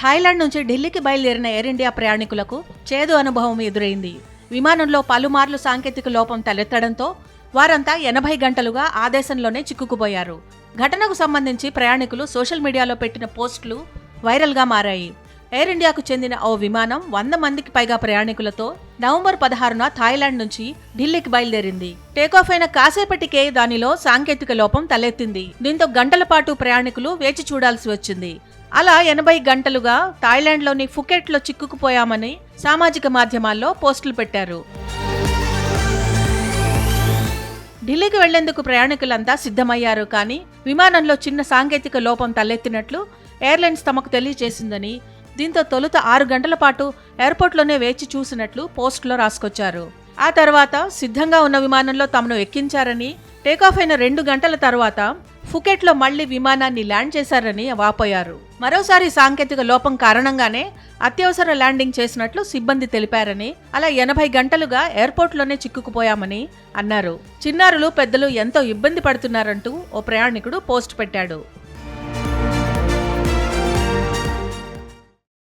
Thailand నుంచి ఢిల్లీకి బయలుదేరిన ఎయిర్ ఇండియా ప్రయాణికులకు చేదు అనుభవం ఎదురైంది. విమానంలో పలుమార్లు సాంకేతిక లోపం తలెత్తడంతో వారంతా ఎనభై గంటలుగా ఆదేశంలోనే చిక్కుకుపోయారు. ఘటనకు సంబంధించి ప్రయాణికులు సోషల్ మీడియాలో పెట్టిన పోస్టులు వైరల్గా మారాయి. ఎయిర్ ఇండియాకు చెందిన ఓ విమానం వంద మందికి పైగా ప్రయాణికులతో నవంబర్ పదహారున థాయిలాండ్ నుంచి ఢిల్లీకి బయలుదేరింది. టేకాఫ్ అయిన కాసేపటికే దానిలో సాంకేతిక లోపం తలెత్తింది. దీంతో గంటల పాటు ప్రయాణికులు వేచి చూడాల్సి వచ్చింది. అలా ఎనభై గంటలుగా థాయిలాండ్లోని ఫుకెట్లో చిక్కుకుపోయామని సామాజిక మాధ్యమాల్లో పోస్టులు పెట్టారు. ఢిల్లీకి వెళ్ళేందుకు ప్రయాణికులంతా సిద్ధమయ్యారు కానీ విమానంలో చిన్న సాంకేతిక లోపం తలెత్తినట్లు ఎయిర్లైన్స్ తమకు తెలియజేసిందని దీంతో తొలుత ఆరు గంటల పాటు ఎయిర్పోర్ట్లోనే వేచి చూసినట్లు పోస్టులో రాసుకొచ్చారు. ఆ తర్వాత సిద్ధంగా ఉన్న విమానంలో తమను ఎక్కించారని టేకాఫ్ అయిన రెండు గంటల తర్వాత ఫుకెట్లో మళ్ళీ విమానాన్ని ల్యాండ్ చేశారని వాపోయారు. మరోసారి సాంకేతిక లోపం కారణంగానే అత్యవసర ల్యాండింగ్ చేసినట్లు సిబ్బంది తెలిపారని అలా ఎనభై గంటలుగా ఎయిర్పోర్ట్లోనే చిక్కుకుపోయామని అన్నారు. చిన్నారులు పెద్దలు ఎంతో ఇబ్బంది పడుతున్నారంటూ ఓ ప్రయాణికుడు పోస్ట్ పెట్టాడు.